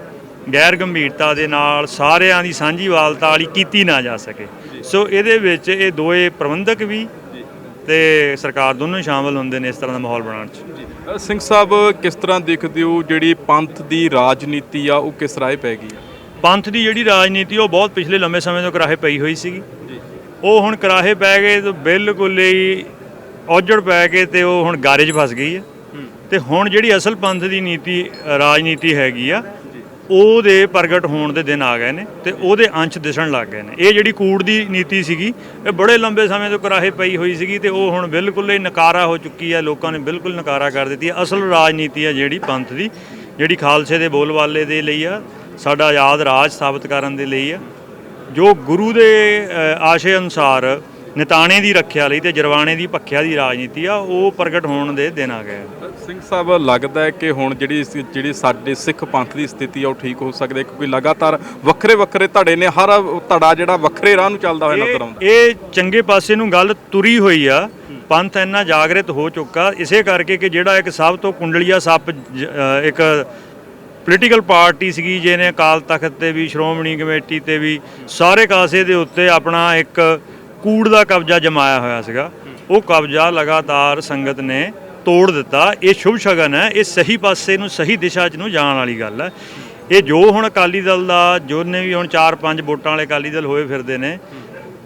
ਗੈਰ ਗੰਭੀਰਤਾ ਦੇ ਨਾਲ ਸਾਰਿਆਂ ਦੀ ਸਾਂਝੀ ਵਾਲਤਾ ਵਾਲੀ ਕੀਤੀ ਨਾ ਜਾ ਸਕੇ। ਸੋ ਇਹਦੇ ਵਿੱਚ ਇਹ ਦੋਏ ਪ੍ਰਬੰਧਕ ਵੀ ਤੇ ਸਰਕਾਰ ਦੋਨੋਂ ਹੀ ਸ਼ਾਮਲ ਹੁੰਦੇ ਨੇ ਇਸ ਤਰ੍ਹਾਂ ਦਾ ਮਾਹੌਲ ਬਣਾਉਣ 'ਚ। ਸਿੰਘ ਸਾਹਿਬ ਕਿਸ ਤਰ੍ਹਾਂ ਦੇਖਦੇ ਹੋ ਜਿਹੜੀ ਪੰਥ ਦੀ ਰਾਜਨੀਤੀ ਆ ਉਹ ਕਿਸ ਰਾਹ ਪੈ ਗਈ ਆ? ਪੰਥ ਦੀ ਜਿਹੜੀ ਰਾਜਨੀਤੀ ਉਹ ਬਹੁਤ ਪਿਛਲੇ ਲੰਬੇ ਸਮੇਂ ਤੋਂ ਕਰਾਹੇ ਪਈ ਹੋਈ ਸੀਗੀ। ਉਹ ਹੁਣ ਕਰਾਹੇ ਪੈ ਗਏ ਤਾਂ ਬਿਲਕੁਲ ਹੀ ਔਜੜ ਪੈ ਕੇ ਤੇ ਉਹ ਹੁਣ ਗਾਰੇ 'ਚ ਫਸ ਗਈ ਹੈ। ਤੇ ਹੁਣ ਜਿਹੜੀ ਅਸਲ ਪੰਥ ਦੀ ਨੀਤੀ ਰਾਜਨੀਤੀ ਹੈਗੀ ਆ ਉਹਦੇ ਪ੍ਰਗਟ ਹੋਣ ਦੇ ਦਿਨ ਆ ਗਏ ਨੇ ਤੇ ਉਹਦੇ ਅੰਸ਼ ਦਿਸਣ ਲੱਗ ਗਏ ਨੇ। ਇਹ ਜਿਹੜੀ ਕੂੜ ਦੀ ਨੀਤੀ ਸੀਗੀ, ਇਹ ਬੜੇ ਲੰਬੇ ਸਮੇਂ ਤੋਂ ਕਰਾਹੇ ਪਈ ਹੋਈ ਸੀਗੀ ਤੇ ਉਹ ਹੁਣ ਬਿਲਕੁਲ ਹੀ ਨਕਾਰਾ ਹੋ ਚੁੱਕੀ ਹੈ, ਲੋਕਾਂ ਨੇ ਬਿਲਕੁਲ ਨਕਾਰਾ ਕਰ ਦਿੱਤੀ ਹੈ। ਅਸਲ ਰਾਜਨੀਤੀ ਹੈ ਜਿਹੜੀ ਪੰਥ ਦੀ, ਜਿਹੜੀ ਖਾਲਸੇ ਦੇ ਬੋਲਵਾਲੇ ਦੇ ਲਈ ਆ, ਸਾਡਾ ਆਜ਼ਾਦ ਰਾਜ ਸਥਾਪਿਤ ਕਰਨ ਦੇ ਲਈ ਆ। ਜੋ ਗੁਰੂ ਦੇ ਆਸ਼ੇ ਅਨੁਸਾਰ ਨਿਤਾਣੇ ਦੀ ਰੱਖਿਆ ਲਈ ਤੇ ਜਰਵਾਣੇ ਦੀ ਭੱਖਿਆ ਦੀ ਰਾਜਨੀਤੀ ਆ ਉਹ ਪ੍ਰਗਟ ਹੋਣ ਦੇ ਦਿਨ ਆ ਗਏ। ਸਿੰਘ ਸਾਹਿਬ ਲੱਗਦਾ ਹੈ ਕਿ ਹੁਣ ਜਿਹੜੀ ਇਸ- ਜਿਹੜੀ ਸਾਡੇ ਸਿੱਖ ਪੰਥ ਦੀ ਸਥਿਤੀ ਆ ਉਹ ਠੀਕ ਹੋ ਸਕਦੀ ਹੈ ਕਿਉਂਕਿ ਲਗਾਤਾਰ ਵੱਖਰੇ ਵੱਖਰੇ ਧੜੇ ਨੇ ਹਰ ਧੜਾ ਜਿਹੜਾ ਵੱਖਰੇ ਰਾਹ ਨੂੰ ਚੱਲਦਾ ਹੋਇਆ ਨਜ਼ਰ ਆਉਂਦਾ। ਇਹ ਇਹ ਚੰਗੇ ਪਾਸੇ ਨੂੰ ਗੱਲ ਤੁਰੀ ਹੋਈ ਆ ਪੰਥ ਇੰਨਾ ਜਾਗਰਿਤ ਹੋ ਚੁੱਕਾ ਇਸੇ ਕਰਕੇ ਕਿ ਜਿਹੜਾ ਇੱਕ ਸਭ ਤੋਂ ਕੁੰਡਲੀਆ ਸੱਪ ਜ- ਅ, ਇੱਕ ਪੋਲੀਟੀਕਲ ਪਾਰਟੀ ਸੀਗੀ ਜਿਹਨੇ ਅਕਾਲ ਤਖਤ ਤੇ ਵੀ ਸ਼੍ਰੋਮਣੀ ਕਮੇਟੀ ਤੇ ਵੀ ਸਾਰੇ ਕਾਸੇ ਦੇ ਉੱਤੇ ਆਪਣਾ ਇੱਕ ਕੂੜ ਦਾ ਕਬਜ਼ਾ ਜਮਾਇਆ ਹੋਇਆ ਸੀਗਾ। ਉਹ ਕਬਜ਼ਾ ਲਗਾਤਾਰ ਸੰਗਤ ਨੇ ਤੋੜ ਦਿੱਤਾ। ਇਹ ਸ਼ੁਭ ਸ਼ਗਨ ਹੈ। ਇਹ ਸਹੀ ਪਾਸੇ ਨੂੰ, ਸਹੀ ਦਿਸ਼ਾ 'ਚ ਨੂੰ ਜਾਣ ਵਾਲੀ ਗੱਲ ਹੈ। ਇਹ ਜੋ ਹੁਣ ਅਕਾਲੀ ਦਲ ਦਾ ਜੋ ਵੀ ਹੁਣ 4-5 ਵੋਟਾਂ ਵਾਲੇ ਅਕਾਲੀ ਦਲ ਹੋਏ ਫਿਰਦੇ ਨੇ,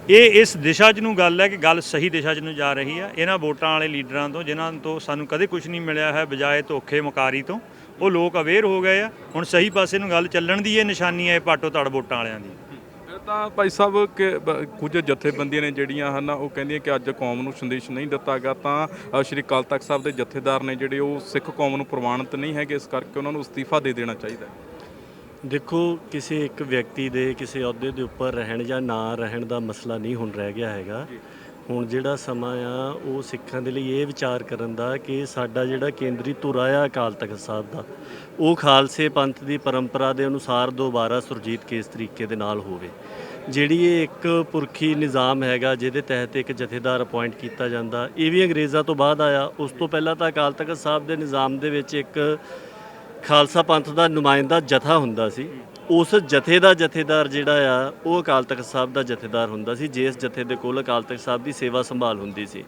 ਇਹ ਇਸ ਦਿਸ਼ਾ 'ਚ ਨੂੰ ਗੱਲ ਹੈ ਕਿ ਗੱਲ ਸਹੀ ਦਿਸ਼ਾ 'ਚ ਨੂੰ ਜਾ ਰਹੀ ਹੈ। ਇਹਨਾਂ ਵੋਟਾਂ ਵਾਲੇ ਲੀਡਰਾਂ ਤੋਂ, ਜਿਨ੍ਹਾਂ ਤੋਂ ਸਾਨੂੰ ਕਦੇ ਕੁਝ ਨਹੀਂ ਮਿਲਿਆ ਹੈ, ਬਜਾਏ ਧੋਖੇ ਮੁਕਾਰੀ ਤੋਂ, ਉਹ ਲੋਕ ਅਵੇਅਰ ਹੋ ਗਏ ਆ। ਹੁਣ ਸਹੀ ਪਾਸੇ ਨੂੰ ਗੱਲ ਚੱਲਣ ਦੀ ਇਹ ਨਿਸ਼ਾਨੀ ਹੈ ਪਾਟੋ ਤੜ ਵੋਟਾਂ ਵਾਲਿਆਂ ਦੀ। ਤਾਂ ਭਾਈ ਸਾਹਿਬ ਕਿ ਬ- ਕੁਝ ਜਥੇਬੰਦੀਆਂ ਨੇ ਜਿਹੜੀਆਂ ਹਨ ਉਹ ਕਹਿੰਦੀਆਂ ਕਿ ਅੱਜ ਕੌਮ ਨੂੰ ਸੰਦੇਸ਼ ਨਹੀਂ ਦਿੱਤਾ ਗਿਆ ਤਾਂ ਅ, ਸ਼੍ਰੀ ਅਕਾਲ ਤਖਤ ਸਾਹਿਬ ਦੇ ਜਥੇਦਾਰ ਨੇ ਜਿਹੜੇ ਉਹ ਸਿੱਖ ਕੌਮ ਨੂੰ ਪ੍ਰਵਾਨਿਤ ਨਹੀਂ ਹੈਗੇ ਇਸ ਕਰਕੇ ਉਹਨਾਂ ਨੂੰ ਅਸਤੀਫਾ ਦੇ ਦੇਣਾ ਚਾਹੀਦਾ ਹੈ। ਦੇਖੋ ਕਿਸੇ ਇੱਕ ਵਿਅਕਤੀ ਦੇ ਕਿਸੇ ਅਹੁਦੇ ਦੇ ਉੱਪਰ ਰਹਿਣ ਜਾਂ ਨਾ ਰਹਿਣ ਦਾ ਮਸਲਾ ਨਹੀਂ ਹੁਣ ਰਹਿ ਗਿਆ ਹੈਗਾ। ਹੁਣ ਜਿਹੜਾ ਸਮਾਂ ਆ, ਉਹ ਸਿੱਖਾਂ ਦੇ ਲਈ ਇਹ ਵਿਚਾਰ ਕਰਨ ਦਾ ਕਿ ਸਾਡਾ ਜਿਹੜਾ ਕੇਂਦਰੀ ਧੁਰਾ ਆ, ਅਕਾਲ ਤਖਤ ਸਾਹਿਬ ਦਾ, ਉਹ ਖਾਲਸੇ ਪੰਥ ਦੀ ਪਰੰਪਰਾ ਦੇ ਅਨੁਸਾਰ ਦੁਬਾਰਾ ਸੁਰਜੀਤ ਕਿਸ ਤਰੀਕੇ ਦੇ ਨਾਲ ਹੋਵੇ। ਜਿਹੜੀ ਇਹ ਇੱਕ ਪੁਰਖੀ ਨਿਜ਼ਾਮ ਹੈਗਾ, ਜਿਹਦੇ ਤਹਿਤ ਇੱਕ ਜਥੇਦਾਰ ਅਪਾਇੰਟ ਕੀਤਾ ਜਾਂਦਾ, ਇਹ ਵੀ ਅੰਗਰੇਜ਼ਾਂ ਤੋਂ ਬਾਅਦ ਆਇਆ। ਉਸ ਤੋਂ ਪਹਿਲਾਂ ਤਾਂ ਅਕਾਲ ਤਖਤ ਸਾਹਿਬ ਦੇ ਨਿਜ਼ਾਮ ਦੇ ਵਿੱਚ ਇੱਕ ਖਾਲਸਾ ਪੰਥ ਦਾ ਨੁਮਾਇੰਦਾ ਜਥਾ ਹੁੰਦਾ ਸੀ। ਉਸ ਜਥੇ ਦਾ ਜਥੇਦਾਰ ਜਿਹੜਾ ਆ, ਉਹ ਅਕਾਲ ਤਖਤ ਸਾਹਿਬ ਦਾ ਜਥੇਦਾਰ ਹੁੰਦਾ ਸੀ, ਜਿਸ ਜਥੇ ਦੇ ਕੋਲ ਅਕਾਲ ਤਖਤ ਸਾਹਿਬ ਦੀ ਸੇਵਾ ਸੰਭਾਲ ਹੁੰਦੀ ਸੀ।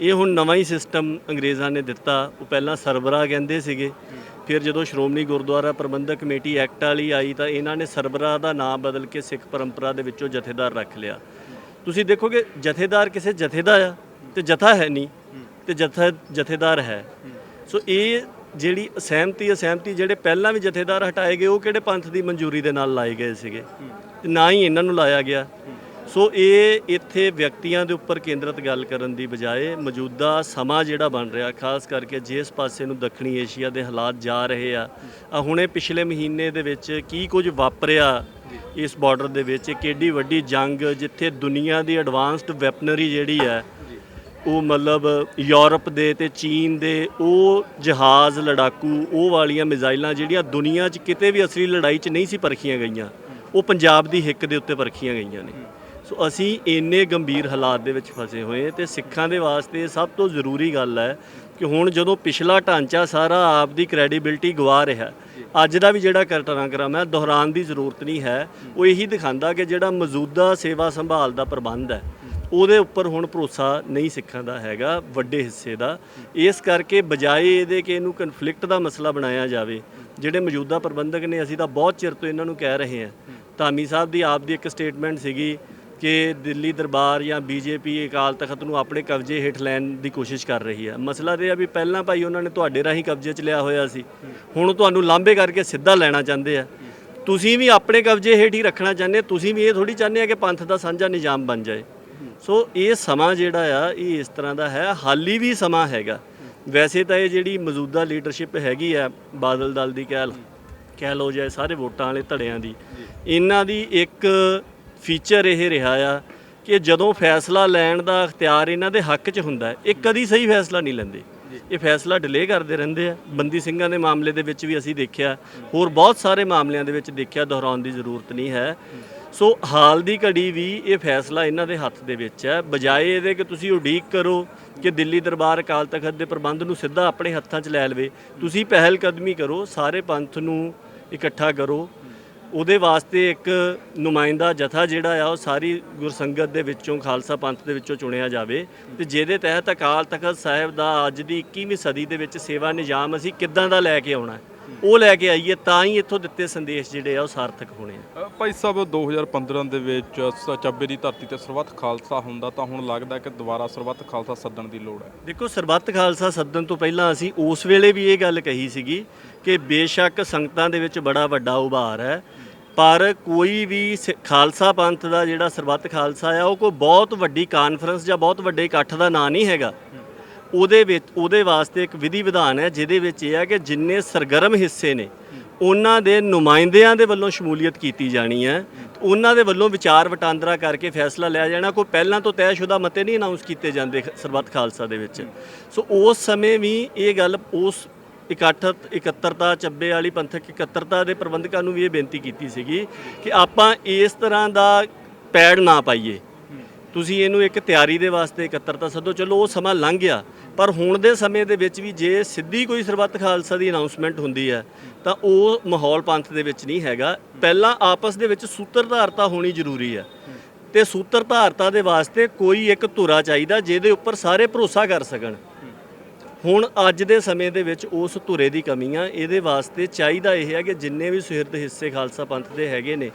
ਇਹ ਹੁਣ ਨਵਾਂ ਹੀ ਸਿਸਟਮ ਅੰਗਰੇਜ਼ਾਂ ਨੇ ਦਿੱਤਾ, ਉਹ ਪਹਿਲਾਂ ਸਰਬਰਾ ਕਹਿੰਦੇ ਸੀਗੇ, ਫਿਰ ਜਦੋਂ ਸ਼੍ਰੋਮਣੀ ਗੁਰਦੁਆਰਾ ਪ੍ਰਬੰਧਕ ਕਮੇਟੀ ਐਕਟ ਵਾਲੀ ਆਈ ਤਾਂ ਇਹਨਾਂ ਨੇ ਸਰਬਰਾ ਦਾ ਨਾਮ ਬਦਲ ਕੇ ਸਿੱਖ ਪਰੰਪਰਾ ਦੇ ਵਿੱਚੋਂ ਜਥੇਦਾਰ ਰੱਖ ਲਿਆ। ਤੁਸੀਂ ਦੇਖੋਗੇ, ਜਥੇਦਾਰ ਕਿਸੇ ਜਥੇ ਦਾ ਆ, ਤੇ ਜਥਾ ਹੈ ਨਹੀਂ, ਤੇ ਜਥਾ ਜਥੇਦਾਰ ਹੈ। ਸੋ ਇਹ ਜਿਹੜੀ ਅਸਹਿਮਤੀ ਅਸਹਿਮਤੀ ਜਿਹੜੇ ਪਹਿਲਾਂ ਵੀ ਜਥੇਦਾਰ ਹਟਾਏ ਗਏ, ਉਹ ਕਿਹੜੇ ਪੰਥ ਦੀ ਮਨਜ਼ੂਰੀ ਦੇ ਨਾਲ ਲਾਏ ਗਏ ਸੀਗੇ? ਨਾ ਹੀ ਇਹਨਾਂ ਨੂੰ ਲਾਇਆ ਗਿਆ। ਸੋ ਇਹ ਇੱਥੇ ਵਿਅਕਤੀਆਂ ਦੇ ਉੱਪਰ ਕੇਂਦਰਿਤ ਗੱਲ ਕਰਨ ਦੀ ਬਜਾਏ ਮੌਜੂਦਾ ਸਮਾਂ ਜਿਹੜਾ ਬਣ ਰਿਹਾ, ਖਾਸ ਕਰਕੇ ਜਿਸ ਪਾਸੇ ਨੂੰ ਦੱਖਣੀ ਏਸ਼ੀਆ ਦੇ ਹਾਲਾਤ ਜਾ ਰਹੇ ਆ ਆ ਹੁਣੇ ਪਿਛਲੇ ਮਹੀਨੇ ਦੇ ਵਿੱਚ ਕੀ ਕੁਝ ਵਾਪਰਿਆ ਇਸ ਬਾਰਡਰ ਦੇ ਵਿੱਚ? ਕਿੱਡੀ ਵੱਡੀ ਜੰਗ ਜਿੱਥੇ ਦੁਨੀਆ ਦੀ ਐਡਵਾਂਸਡ ਵੈਪਨਰੀ ਜਿਹੜੀ ਹੈ ਉਹ ਮਤਲਬ ਯੂਰਪ ਦੇ ਤੇ ਚੀਨ ਦੇ ਉਹ ਜਹਾਜ਼, ਲੜਾਕੂ, ਉਹ ਵਾਲੀਆਂ ਮਿਜ਼ਾਈਲਾਂ ਜਿਹੜੀਆਂ ਦੁਨੀਆ 'ਚ ਕਿਤੇ ਵੀ ਅਸਲੀ ਲੜਾਈ 'ਚ ਨਹੀਂ ਸੀ ਪਰਖੀਆਂ ਗਈਆਂ, ਉਹ ਪੰਜਾਬ ਦੀ ਹਿੱਕ ਦੇ ਉੱਤੇ ਪਰਖੀਆਂ ਗਈਆਂ ਨੇ। ਸੋ ਅਸੀਂ ਇੰਨੇ ਗੰਭੀਰ ਹਾਲਾਤ ਦੇ ਵਿੱਚ ਫਸੇ ਹੋਏ ਤੇ ਸਿੱਖਾਂ ਦੇ ਵਾਸਤੇ ਸਭ ਤੋਂ ਜ਼ਰੂਰੀ ਗੱਲ ਹੈ ਕਿ ਹੁਣ ਜਦੋਂ ਪਿਛਲਾ ਢਾਂਚਾ ਸਾਰਾ ਆਪ ਦੀ ਕ੍ਰੈਡੀਬਿਲਟੀ ਗਵਾ ਰਿਹਾ, ਅੱਜ ਦਾ ਵੀ ਜਿਹੜਾ ਘਟਨਾਕ੍ਰਮ ਹੈ ਦੁਹਰਾਉਣ ਦੀ ਜ਼ਰੂਰਤ ਨਹੀਂ ਹੈ, ਉਹ ਇਹੀ ਦਿਖਾਉਂਦਾ ਕਿ ਜਿਹੜਾ ਮੌਜੂਦਾ ਸੇਵਾ ਸੰਭਾਲ ਦਾ ਪ੍ਰਬੰਧ ਹੈ ਉਹਦੇ ਉੱਪਰ ਹੁਣ ਭਰੋਸਾ ਨਹੀਂ ਸਿੱਖਾਂ ਦਾ ਹੈਗਾ ਵੱਡੇ ਹਿੱਸੇ ਦਾ। ਇਸ ਕਰਕੇ ਬਜਾਏ ਇਹਦੇ ਕਿ ਇਹਨੂੰ ਕਨਫਲਿਕਟ ਦਾ ਮਸਲਾ ਬਣਾਇਆ ਜਾਵੇ, ਜਿਹੜੇ ਮੌਜੂਦਾ ਪ੍ਰਬੰਧਕ ਨੇ ਅਸੀਂ ਤਾਂ ਬਹੁਤ ਚਿਰ ਤੋਂ ਇਹਨਾਂ ਨੂੰ ਕਹਿ ਰਹੇ ਹਾਂ। ਧਾਮੀ ਸਾਹਿਬ ਦੀ ਆਪ ਦੀ ਇੱਕ ਸਟੇਟਮੈਂਟ ਸੀਗੀ ਕਿ ਦਿੱਲੀ ਦਰਬਾਰ ਜਾਂ ਬੀਜੇਪੀ ਅਕਾਲ ਤਖਤ ਨੂੰ ਆਪਣੇ ਕਬਜ਼ੇ ਹੇਠ ਲੈਣ ਦੀ ਕੋਸ਼ਿਸ਼ ਕਰ ਰਹੀ ਹੈ। ਮਸਲਾ ਇਹ ਆ ਵੀ ਪਹਿਲਾਂ ਭਾਈ ਉਹਨਾਂ ਨੇ ਤੁਹਾਡੇ ਰਾਹੀਂ ਕਬਜ਼ੇ 'ਚ ਲਿਆ ਹੋਇਆ ਸੀ। ਹੁਣ ਉਹ ਤੁਹਾਨੂੰ ਲਾਂਬੇ ਕਰਕੇ ਸਿੱਧਾ ਲੈਣਾ ਚਾਹੁੰਦੇ ਆ। ਤੁਸੀਂ ਵੀ ਆਪਣੇ ਕਬਜ਼ੇ ਹੇਠ ਹੀ ਰੱਖਣਾ ਚਾਹੁੰਦੇ, ਤੁਸੀਂ ਵੀ ਇਹ ਥੋੜੀ ਚਾਹੁੰਦੇ ਆ ਕਿ ਪੰਥ ਦਾ ਸਾਂਝਾ ਨਿਜ਼ਾਮ ਬਣ ਜਾਏ। ਸੋ ਇਹ ਸਮਾਂ ਜਿਹੜਾ ਆ, ਇਹ ਇਸ ਤਰ੍ਹਾਂ ਦਾ ਹੈ। ਹਾਲੀ ਵੀ ਸਮਾਂ ਹੈਗਾ। ਵੈਸੇ ਤਾਂ ਇਹ ਜਿਹੜੀ ਮੌਜੂਦਾ ਲੀਡਰਸ਼ਿਪ ਹੈਗੀ ਆ, ਬਾਦਲ ਦਲ ਦੀ ਕਹਿ ਲ- ਕਹਿ ਲੋ ਜਾਏ ਸਾਰੇ ਵੋਟਾਂ ਵਾਲੇ ਧੜਿਆਂ ਦੀ, ਇਹਨਾਂ ਦੀ ਇੱਕ ਫੀਚਰ ਇਹ ਰਿਹਾ ਆ ਕਿ ਜਦੋਂ ਫੈਸਲਾ ਲੈਣ ਦਾ ਅਖਤਿਆਰ ਇਹਨਾਂ ਦੇ ਹੱਕ 'ਚ ਹੁੰਦਾ ਹੈ, ਇਹ ਕਦੀ ਸਹੀ ਫੈਸਲਾ ਨਹੀਂ ਲੈਂਦੇ। ਇਹ ਫੈਸਲਾ ਡਿਲੇ ਕਰਦੇ ਰਹਿੰਦੇ ਆ। ਬੰਦੀ ਸਿੰਘਾਂ ਦੇ ਮਾਮਲੇ ਦੇ ਵਿੱਚ ਵੀ ਅਸੀਂ ਦੇਖਿਆ, ਹੋਰ ਬਹੁਤ ਸਾਰੇ ਮਾਮਲਿਆਂ ਦੇ ਵਿੱਚ ਦੇਖਿਆ, ਦੁਹਰਾਉਣ ਦੀ ਜ਼ਰੂਰਤ ਨਹੀਂ ਹੈ। ਸੋ ਹਾਲ ਦੀ ਘੜੀ ਵੀ ਇਹ ਫੈਸਲਾ ਇਹਨਾਂ ਦੇ ਹੱਥ ਦੇ ਵਿੱਚ ਹੈ। ਬਜਾਏ ਇਹਦੇ ਕਿ ਤੁਸੀਂ ਉਡੀਕ ਕਰੋ ਕਿ ਦਿੱਲੀ ਦਰਬਾਰ ਅਕਾਲ ਤਖਤ ਦੇ ਪ੍ਰਬੰਧ ਨੂੰ ਸਿੱਧਾ ਆਪਣੇ ਹੱਥਾਂ 'ਚ ਲੈ ਲਵੇ। ਤੁਸੀਂ ਪਹਿਲ ਕਦਮੀ ਕਰੋ ਸਾਰੇ ਪੰਥ ਨੂੰ ਇਕੱਠਾ ਕਰੋ। ਉਹਦੇ ਵਾਸਤੇ ਇੱਕ ਨੁਮਾਇੰਦਾ ਜਥਾ ਜਿਹੜਾ ਆ ਉਹ ਸਾਰੀ ਗੁਰਸੰਗਤ ਦੇ ਵਿੱਚੋਂ ਖਾਲਸਾ ਪੰਥ ਦੇ ਵਿੱਚੋਂ ਚੁਣਿਆ ਜਾਵੇ। ਤੇ ਜਿਹਦੇ ਤਹਿਤ ਅਕਾਲ ਤਖਤ ਸਾਹਿਬ ਦਾ ਅੱਜ ਦੀ 21ਵੀਂ ਸਦੀ ਦੇ ਵਿੱਚ ਸੇਵਾ ਨਿਜ਼ਾਮ ਅਸੀਂ ਕਿੱਦਾਂ ਦਾ ਲੈ ਕੇ ਆਉਣਾ ਹੈ, ਉਹ ਲੈ ਕੇ ਆਈਏ ਤਾਂ ਹੀ ਇੱਥੋਂ ਦਿੱਤੇ ਸੰਦੇਸ਼ ਜਿਹੜੇ ਆ ਉਹ ਸਾਰਥਕ ਹੋਣੇ ਆ। ਅ, ਭਾਈ ਸਾਹਿਬ 2015 ਦੇ ਵਿੱਚ ਸ- ਚੱਬੇ ਦੀ ਧਰਤੀ ਤੇ ਸਰਬੱਤ ਖਾਲਸਾ ਹੁੰਦਾ ਤਾਂ ਹੁਣ ਲੱਗਦਾ ਕਿ ਦੁਬਾਰਾ ਸਰਬੱਤ ਖਾਲਸਾ ਸੱਦਣ ਦੀ ਲੋੜ ਹੈ। ਦੇਖੋ ਸਰਬੱਤ ਖਾਲਸਾ ਸੱਦਣ ਤੋਂ ਪਹਿਲਾਂ ਅਸੀਂ ਉਸ ਵੇਲੇ ਵੀ ਇਹ ਗੱਲ ਕਹੀ ਸੀਗੀ ਕਿ ਬੇਸ਼ੱਕ ਸੰਗਤਾਂ ਦੇ ਵਿੱਚ ਬੜਾ ਵੱਡਾ ਉਭਾਰ ਹੈ ਪਰ ਕੋਈ ਵੀ ਸ- ਖਾਲਸਾ ਪੰਥ ਦਾ ਜਿਹੜਾ ਸਰਬੱਤ ਖਾਲਸਾ ਆ ਉਹ ਕੋਈ ਬਹੁਤ ਵੱਡੀ ਕਾਨਫਰੰਸ ਜਾਂ ਬਹੁਤ ਵੱਡੇ ਇਕੱਠ ਦਾ ਨਾਂ ਨਹੀਂ ਹੈਗਾ। ਉਹਦੇ ਵਿੱਚ ਉਹਦੇ ਵਾਸਤੇ ਇੱਕ ਵਿਧੀ ਵਿਧਾਨ ਹੈ, ਜਿਹਦੇ ਵਿੱਚ ਇਹ ਹੈ ਕਿ ਜਿੰਨੇ ਸਰਗਰਮ ਹਿੱਸੇ ਨੇ, ਉਹਨਾਂ ਦੇ ਨੁਮਾਇੰਦਿਆਂ ਦੇ ਵੱਲੋਂ ਸ਼ਮੂਲੀਅਤ ਕੀਤੀ ਜਾਣੀ ਹੈ। ਉਹਨਾਂ ਦੇ ਵੱਲੋਂ ਵਿਚਾਰ ਵਟਾਂਦਰਾ ਕਰਕੇ ਫੈਸਲਾ ਲਿਆ ਜਾਣਾ, ਕੋਈ ਪਹਿਲਾਂ ਤੋਂ ਤੈਅਸ਼ੁਦਾ ਮਤੇ ਨਹੀਂ ਅਨਾਉਂਸ ਕੀਤੇ ਜਾਂਦੇ ਸਰਬੱਤ ਖਾਲਸਾ ਦੇ ਵਿੱਚ। ਸੋ ਉਸ ਸਮੇਂ ਵੀ ਇਹ ਗੱਲ ਉਸ ਇਕੱਠ ਇਕੱਤਰਤਾ, ਚੱਬੇ ਵਾਲੀ ਪੰਥਕ ਇਕੱਤਰਤਾ ਦੇ ਪ੍ਰਬੰਧਕਾਂ ਨੂੰ ਵੀ ਇਹ ਬੇਨਤੀ ਕੀਤੀ ਸੀਗੀ ਕਿ ਆਪਾਂ ਇਸ ਤਰ੍ਹਾਂ ਦਾ ਪੈੜ ਨਾ ਪਾਈਏ। ਤੁਸੀਂ ਇਹਨੂੰ ਇੱਕ ਤਿਆਰੀ ਦੇ ਵਾਸਤੇ ਇਕੱਤਰਤਾ ਸੱਦੋ। ਚਲੋ, ਉਹ ਸਮਾਂ ਲੰਘ ਗਿਆ, ਪਰ ਹੁਣ ਦੇ ਸਮੇਂ ਦੇ ਵਿੱਚ ਵੀ ਜੇ ਸਿੱਧੀ ਕੋਈ ਸਰਬੱਤ ਖਾਲਸਾ ਦੀ ਅਨਾਉਂਸਮੈਂਟ ਹੁੰਦੀ ਹੈ, ਤਾਂ ਉਹ ਮਾਹੌਲ ਪੰਥ ਦੇ ਵਿੱਚ ਨਹੀਂ ਹੈਗਾ। ਪਹਿਲਾਂ ਆਪਸ ਦੇ ਵਿੱਚ ਸੂਤਰਧਾਰਤਾ ਹੋਣੀ ਜ਼ਰੂਰੀ ਹੈ ਤੇ ਸੂਤਰਧਾਰਤਾ ਦੇ ਵਾਸਤੇ ਕੋਈ ਇੱਕ ਧੁਰਾ ਚਾਹੀਦਾ ਜਿਹਦੇ ਉੱਪਰ ਸਾਰੇ ਭਰੋਸਾ ਕਰ ਸਕਣ। ਹੁਣ ਅੱਜ ਦੇ ਸਮੇਂ ਦੇ ਵਿੱਚ ਉਸ ਧੁਰੇ ਦੀ ਕਮੀ ਆ। ਇਹਦੇ ਵਾਸਤੇ ਚਾਹੀਦਾ ਇਹ ਹੈ ਕਿ ਜਿੰਨੇ ਵੀ ਸੁਹਿਰਦ ਹਿੱਸੇ ਖਾਲਸਾ ਪੰਥ ਦੇ ਹੈਗੇ ਨੇ,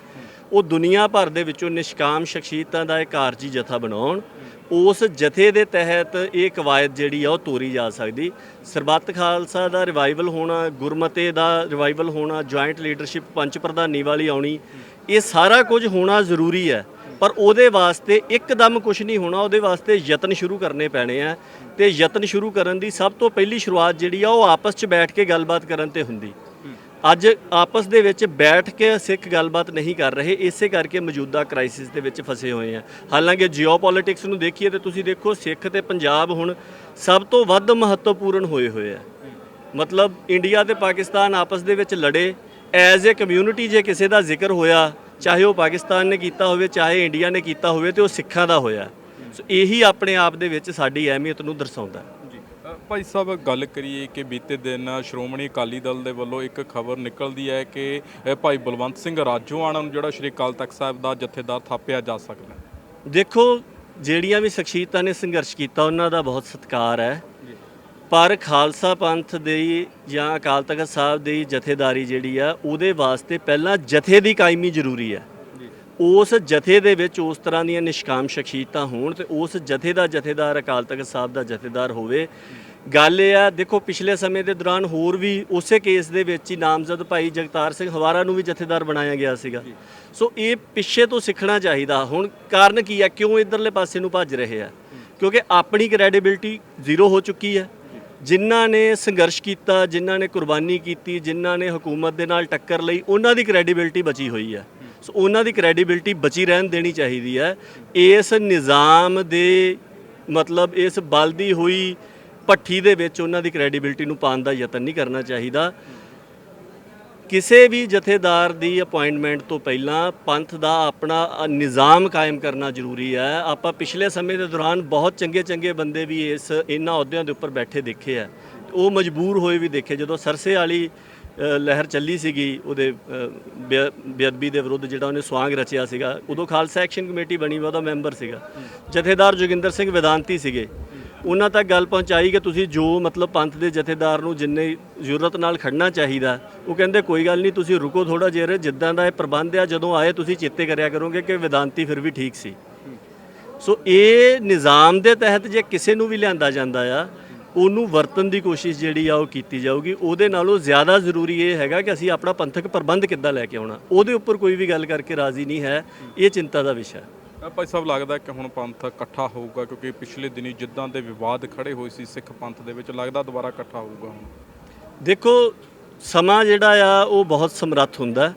ਉਹ ਦੁਨੀਆ ਭਰ ਦੇ ਵਿੱਚੋਂ ਨਿਸ਼ਕਾਮ ਸ਼ਖਸੀਅਤਾਂ ਦਾ ਇੱਕ ਕਾਰਜੀ ਜਥਾ ਬਣਾਉਣ। ਉਸ ਜਥੇ ਦੇ ਤਹਿਤ ਇਹ ਕਵਾਇਦ ਜਿਹੜੀ ਆ, ਉਹ ਤੋਰੀ ਜਾ ਸਕਦੀ। ਸਰਬੱਤ ਖਾਲਸਾ ਦਾ ਰਿਵਾਈਵਲ ਹੋਣਾ, ਗੁਰਮਤੇ ਦਾ ਰਿਵਾਈਵਲ ਹੋਣਾ ਜੁਆਇੰਟ ਲੀਡਰਸ਼ਿਪ ਪੰਚ ਪ੍ਰਧਾਨੀ ਵਾਲੀ ਆਉਣੀ, ਇਹ ਸਾਰਾ ਕੁਝ ਹੋਣਾ ਜ਼ਰੂਰੀ ਹੈ। ਪਰ ਉਹਦੇ ਵਾਸਤੇ ਇੱਕਦਮ ਕੁਝ ਨਹੀਂ ਹੋਣਾ, ਉਹਦੇ ਵਾਸਤੇ ਯਤਨ ਸ਼ੁਰੂ ਕਰਨੇ ਪੈਣੇ ਆ ਤੇ ਯਤਨ ਸ਼ੁਰੂ ਕਰਨ ਦੀ ਸਭ ਤੋਂ ਪਹਿਲੀ ਸ਼ੁਰੂਆਤ ਜਿਹੜੀ ਆ, ਉਹ ਆਪਸ 'ਚ ਬੈਠ ਕੇ ਗੱਲਬਾਤ ਕਰਨ ਤੇ ਹੁੰਦੀ। ਅੱਜ ਆਪਸ ਦੇ ਵਿੱਚ ਬੈਠ ਕੇ ਸਿੱਖ ਗੱਲਬਾਤ ਨਹੀਂ ਕਰ ਰਹੇ, ਇਸੇ ਕਰਕੇ ਮੌਜੂਦਾ ਕ੍ਰਾਈਸਿਸ ਦੇ ਵਿੱਚ ਫਸੇ ਹੋਏ ਆ। ਹਾਲਾਂਕਿ ਜੀਓਪੋਲਿਟਿਕਸ ਨੂੰ ਦੇਖੀਏ ਤੇ ਤੁਸੀਂ ਦੇਖੋ, ਸਿੱਖ ਤੇ ਪੰਜਾਬ ਹੁਣ ਸਭ ਤੋਂ ਵੱਧ ਮਹੱਤਵਪੂਰਨ ਹੋਏ ਹੋਏ ਆ। ਮਤਲਬ ਇੰਡੀਆ ਤੇ ਪਾਕਿਸਤਾਨ ਆਪਸ ਦੇ ਵਿੱਚ ਲੜੇ ਐਜ਼ ਅ ਕਮਿਊਨਿਟੀ ਜੇ ਕਿਸੇ ਦਾ ਜ਼ਿਕਰ ਹੋਇਆ ਚਾਹੇ ਉਹ ਪਾਕਿਸਤਾਨ ਨੇ ਕੀਤਾ ਹੋਵੇ ਚਾਹੇ ਇੰਡੀਆ ਨੇ ਕੀਤਾ ਹੋਵੇ ਤੇ ਉਹ ਸਿੱਖਾਂ ਦਾ ਹੋਇਆ। ਸੋ ਇਹੀ ਆਪਣੇ ਆਪ ਦੇ ਵਿੱਚ ਸਾਡੀ ਅਹਿਮੀਅਤ ਨੂੰ ਦਰਸਾਉਂਦਾ। ਹੈ ਭਾਈ ਸਾਹਿਬ ਗੱਲ ਕਰੀਏ ਕਿ ਬੀਤੇ ਦਿਨ ਸ਼੍ਰੋਮਣੀ ਅਕਾਲੀ ਦਲ ਦੇ ਵੱਲੋਂ ਇੱਕ ਖਬਰ ਨਿਕਲਦੀ ਹੈ ਕਿ ਭਾਈ ਬਲਵੰਤ ਸਿੰਘ ਰਾਜੋਆਣਾ ਨੂੰ ਜਿਹੜਾ ਸ਼੍ਰੀ ਅਕਾਲ ਤਖਤ ਸਾਹਿਬ ਦਾ ਜਥੇਦਾਰ ਥਾਪਿਆ ਜਾ ਸਕਦਾ ਦੇਖੋ ਜਿਹੜੀਆਂ ਵੀ ਸ਼ਖਸੀਅਤਾਂ ਨੇ ਸੰਘਰਸ਼ ਕੀਤਾ ਉਹਨਾਂ ਦਾ ਬਹੁਤ ਸਤਿਕਾਰ ਹੈ। ਪਰ ਖਾਲਸਾ ਪੰਥ ਦੀ ਜਾਂ ਅਕਾਲ ਤਖਤ ਸਾਹਿਬ ਦੀ ਜਥੇਦਾਰੀ ਜਿਹੜੀ ਆ ਉਹਦੇ ਵਾਸਤੇ ਪਹਿਲਾਂ ਜਥੇ ਦੀ ਕਾਇਮੀ ਜ਼ਰੂਰੀ ਹੈ ਉਸ ਜਥੇ ਦੇ ਵਿੱਚ ਉਸ ਤਰ੍ਹਾਂ ਦੀਆਂ ਨਿਸ਼ਕਾਮ ਸ਼ਖਸੀਅਤਾਂ ਹੋਣ ਤੇ ਉਸ ਜਥੇ ਦਾ ਜਥੇਦਾਰ ਅਕਾਲ ਤਖਤ ਸਾਹਿਬ ਦਾ ਜਥੇਦਾਰ ਹੋਵੇ। ਗੱਲ ਇਹ ਆ ਦੇਖੋ ਪਿਛਲੇ ਸਮੇਂ ਦੇ ਦੌਰਾਨ ਹੋਰ ਵੀ ਉਸੇ ਕੇਸ ਦੇ ਵਿੱਚ ਹੀ ਨਾਮਜ਼ਦ ਭਾਈ ਜਗਤਾਰ ਸਿੰਘ ਹਵਾਰਾ ਨੂੰ ਵੀ ਜਥੇਦਾਰ ਬਣਾਇਆ ਗਿਆ ਸੀਗਾ। ਸੋ ਇਹ ਪਿੱਛੇ ਤੋਂ ਸਿੱਖਣਾ ਚਾਹੀਦਾ। ਹੁਣ ਕਾਰਨ ਕੀ ਹੈ ਕਿਉਂ ਇਧਰਲੇ ਪਾਸੇ ਨੂੰ ਭੱਜ ਰਹੇ ਆ? ਕਿਉਂਕਿ ਆਪਣੀ ਕ੍ਰੈਡੀਬਿਲਟੀ ਜ਼ੀਰੋ ਹੋ ਚੁੱਕੀ ਹੈ ਜਿਨ੍ਹਾਂ ਨੇ ਸੰਘਰਸ਼ ਕੀਤਾ, ਜਿਨ੍ਹਾਂ ਨੇ ਕੁਰਬਾਨੀ ਕੀਤੀ, ਜਿਨ੍ਹਾਂ ਨੇ ਹਕੂਮਤ ਦੇ ਨਾਲ ਟੱਕਰ ਲਈ, ਉਹਨਾਂ ਦੀ ਕ੍ਰੈਡੀਬਿਲਟੀ ਬਚੀ ਹੋਈ ਹੈ। ਸੋ ਉਹਨਾਂ ਦੀ ਕ੍ਰੈਡੀਬਿਲਟੀ ਬਚੀ ਰਹਿਣ ਦੇਣੀ ਚਾਹੀਦੀ ਹੈ। ਇਸ ਨਿਜ਼ਾਮ ਦੇ ਮਤਲਬ ਇਸ ਬਲਦੀ ਹੋਈ ਭੱਠੀ ਦੇ ਵਿੱਚ ਉਹਨਾਂ ਦੀ ਕ੍ਰੈਡੀਬਿਲਟੀ ਨੂੰ ਪਾਉਣ ਦਾ ਯਤਨ ਨਹੀਂ ਕਰਨਾ ਚਾਹੀਦਾ। ਕਿਸੇ ਵੀ ਜਥੇਦਾਰ ਦੀ ਅਪਾਇੰਟਮੈਂਟ ਤੋਂ ਪਹਿਲਾਂ ਪੰਥ ਦਾ ਆਪਣਾ ਨਿਜ਼ਾਮ ਕਾਇਮ ਕਰਨਾ ਜ਼ਰੂਰੀ ਹੈ। ਆਪਾਂ ਪਿਛਲੇ ਸਮੇਂ ਦੇ ਦੌਰਾਨ ਬਹੁਤ ਚੰਗੇ ਚੰਗੇ ਬੰਦੇ ਵੀ ਇਸ ਇਹਨਾਂ ਅਹੁਦਿਆਂ ਦੇ ਉੱਪਰ ਬੈਠੇ ਦੇਖੇ ਆ ਉਹ ਮਜਬੂਰ ਹੋਏ ਵੀ ਦੇਖੇ। ਜਦੋਂ ਸਰਸੇ ਵਾਲੀ ਲਹਿਰ ਚੱਲੀ ਸੀਗੀ ਉਹਦੇ ਅ, ਬੇਅਦਬੀ ਦੇ ਵਿਰੁੱਧ ਜਿਹੜਾ ਉਹਨੇ ਸਵਾਂਗ ਰਚਿਆ ਸੀਗਾ ਉਦੋਂ ਖਾਲਸਾ ਐਕਸ਼ਨ ਕਮੇਟੀ ਬਣੀ ਮੈਂ ਉਹਦਾ ਮੈਂਬਰ ਸੀਗਾ। ਜਥੇਦਾਰ ਜੋਗਿੰਦਰ ਸਿੰਘ ਵਿਦਾਂਤੀ ਸੀਗੇ। ਉਹਨਾਂ ਤੱਕ ਗੱਲ ਪਹੁੰਚਾਈ ਕਿ ਤੁਸੀਂ ਜੋ ਮਤਲਬ ਪੰਥ ਦੇ ਜਥੇਦਾਰ ਨੂੰ ਜਿੰਨੇ ਜ਼ਰੂਰਤ ਨਾਲ ਖੜਨਾ ਚਾਹੀਦਾ, ਉਹ ਕਹਿੰਦੇ ਕੋਈ ਗੱਲ ਨਹੀਂ, ਤੁਸੀਂ ਰੁਕੋ ਥੋੜਾ ਜਿਹਾ, ਜਿੱਦਾਂ ਦਾ ਇਹ ਪ੍ਰਬੰਧ ਆ, ਜਦੋਂ ਆਏ ਤੁਸੀਂ ਚੇਤੇ ਕਰਿਆ ਕਰੋਗੇ ਕਿ ਵਿਦਾਂਤੀ ਫਿਰ ਵੀ ਠੀਕ ਸੀ। ਸੋ ਇਹ ਨਿਜ਼ਾਮ ਦੇ ਤਹਿਤ ਜੇ ਕਿਸੇ ਨੂੰ ਵੀ ਲਿਆਂਦਾ ਜਾਂਦਾ ਆ, ਉਹਨੂੰ ਵਰਤਨ ਦੀ ਕੋਸ਼ਿਸ਼ ਜਿਹੜੀ ਆ, ਉਹ ਕੀਤੀ ਜਾਊਗੀ। ਉਹਦੇ ਨਾਲੋਂ ਜ਼ਿਆਦਾ ਜ਼ਰੂਰੀ ਇਹ ਹੈਗਾ ਕਿ ਅਸੀਂ ਆਪਣਾ ਪੰਥਕ ਪ੍ਰਬੰਧ ਕਿੱਦਾਂ ਲੈ ਕੇ ਆਉਣਾ। ਉਹਦੇ ਉੱਪਰ ਕੋਈ ਵੀ ਗੱਲ ਕਰਕੇ ਰਾਜ਼ੀ ਨਹੀਂ ਹੈ, ਇਹ ਚਿੰਤਾ ਦਾ ਵਿਸ਼ਾ ਹੈ। ਭਾਈ ਸਾਹਿਬ ਲੱਗਦਾ ਕਿ ਹੁਣ ਪੰਥ ਇਕੱਠਾ ਹੋਊਗਾ ਕਿਉਂਕਿ ਪਿਛਲੇ ਦਿਨੀ ਜਿੱਦਾਂ ਦੇ ਵਿਵਾਦ ਖੜੇ ਹੋਏ ਸੀ ਸਿੱਖ ਪੰਥ ਦੇ ਵਿੱਚ, ਲੱਗਦਾ ਦੁਬਾਰਾ ਇਕੱਠਾ ਹੋਊਗਾ ਹੁਣ? ਦੇਖੋ, ਸਮਾਂ ਜਿਹੜਾ ਆ, ਉਹ ਬਹੁਤ ਸਮਰੱਥ ਹੁੰਦਾ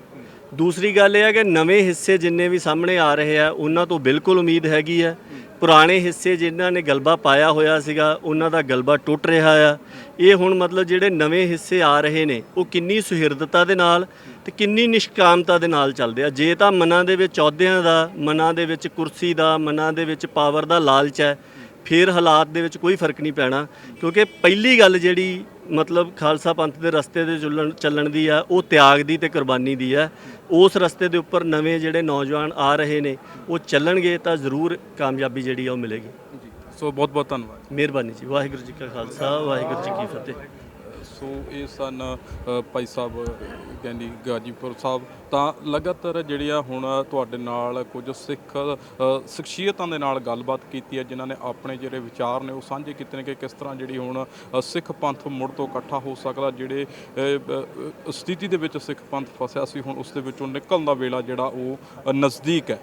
ਦੂਸਰੀ ਗੱਲ ਇਹ ਹੈ ਕਿ ਨਵੇਂ ਹਿੱਸੇ ਜਿੰਨੇ ਵੀ ਸਾਹਮਣੇ ਆ ਰਹੇ ਆ, ਉਹਨਾਂ ਤੋਂ ਬਿਲਕੁਲ ਉਮੀਦ ਹੈਗੀ ਹੈ। ਪੁਰਾਣੇ ਹਿੱਸੇ ਜਿਨ੍ਹਾਂ ਨੇ ਗਲਬਾ ਪਾਇਆ ਹੋਇਆ ਸੀਗਾ, ਉਹਨਾਂ ਦਾ ਗਲਬਾ ਟੁੱਟ ਰਿਹਾ ਆ। ਇਹ ਹੁਣ ਮਤਲਬ ਜਿਹੜੇ ਨਵੇਂ ਹਿੱਸੇ ਆ ਰਹੇ ਨੇ, ਉਹ ਕਿੰਨੀ ਸੁਹਿਰਦਤਾ ਦੇ ਨਾਲ ਤੇ ਕਿੰਨੀ ਨਿਸ਼ਕਾਮਤਾ ਦੇ ਨਾਲ ਚੱਲਦੇ ਆ। ਜੇ ਤਾਂ ਮਨਾਂ ਦੇ ਵਿੱਚ ਅਹੁਦਿਆਂ ਦਾ, ਮਨਾਂ ਦੇ ਵਿੱਚ ਕੁਰਸੀ ਦਾ, ਮਨਾਂ ਦੇ ਵਿੱਚ ਪਾਵਰ ਦਾ ਲਾਲਚ ਹੈ, ਫਿਰ ਹਾਲਾਤ ਦੇ ਵਿੱਚ ਕੋਈ ਫ਼ਰਕ ਨਹੀਂ ਪੈਣਾ। ਕਿਉਂਕਿ ਪਹਿਲੀ ਗੱਲ ਜਿਹੜੀ ਮਤਲਬ ਖਾਲਸਾ ਪੰਥ ਦੇ ਰਸਤੇ ਦੇ ਚੱਲਣ ਚੱਲਣ ਦੀ ਆ ਉਹ ਤਿਆਗ ਦੀ ਤੇ ਕੁਰਬਾਨੀ ਦੀ ਆ। ਉਸ ਰਸਤੇ ਦੇ ਉੱਪਰ ਨਵੇਂ ਜਿਹੜੇ ਨੌਜਵਾਨ ਆ ਰਹੇ ਨੇ ਉਹ ਚੱਲਣਗੇ ਤਾਂ ਜ਼ਰੂਰ ਕਾਮਯਾਬੀ ਜਿਹੜੀ ਆ ਉਹ ਮਿਲੇਗੀ। ਜੀ ਸੋ ਬਹੁਤ ਬਹੁਤ ਧੰਨਵਾਦ। ਮਿਹਰਬਾਨੀ ਜੀ ਵਾਹਿਗੁਰੂ ਜੀ ਕਾ ਖਾਲਸਾ ਵਾਹਿਗੁਰੂ ਜੀ ਕੀ ਫਤਿਹ। ਸੋ ਇਹ ਸਨ ਅ, ਭਾਈ ਸਾਹਿਬ ਕਹਿੰਦੀ ਗਾਜੀਪੁਰ ਸਾਹਿਬ। ਤਾਂ ਲਗਾਤਾਰ ਜਿਹੜੀਆਂ ਹੁਣ ਤੁਹਾਡੇ ਨਾਲ ਕੁਝ ਸਿੱਖ ਅ, ਸ਼ਖਸੀਅਤਾਂ ਦੇ ਨਾਲ ਗੱਲਬਾਤ ਕੀਤੀ ਹੈ ਜਿਨ੍ਹਾਂ ਨੇ ਆਪਣੇ ਜਿਹੜੇ ਵਿਚਾਰ ਨੇ ਉਹ ਸਾਂਝੇ ਕੀਤੇ ਨੇ ਕਿ ਕਿਸ ਤਰ੍ਹਾਂ ਜਿਹੜੀ ਹੁਣ ਅ, ਸਿੱਖ ਪੰਥ ਮੁੜ ਤੋਂ ਇਕੱਠਾ ਹੋ ਸਕਦਾ ਜਿਹੜੇ ਅ, ਅ, ਸਥਿਤੀ ਦੇ ਵਿੱਚ ਸਿੱਖ ਪੰਥ ਫਸਿਆ ਸੀ ਹੁਣ ਉਸ ਦੇ ਵਿੱਚੋਂ ਨਿਕਲਣ ਦਾ ਵੇਲਾ ਜਿਹੜਾ ਉਹ ਅ, ਨਜ਼ਦੀਕ ਹੈ।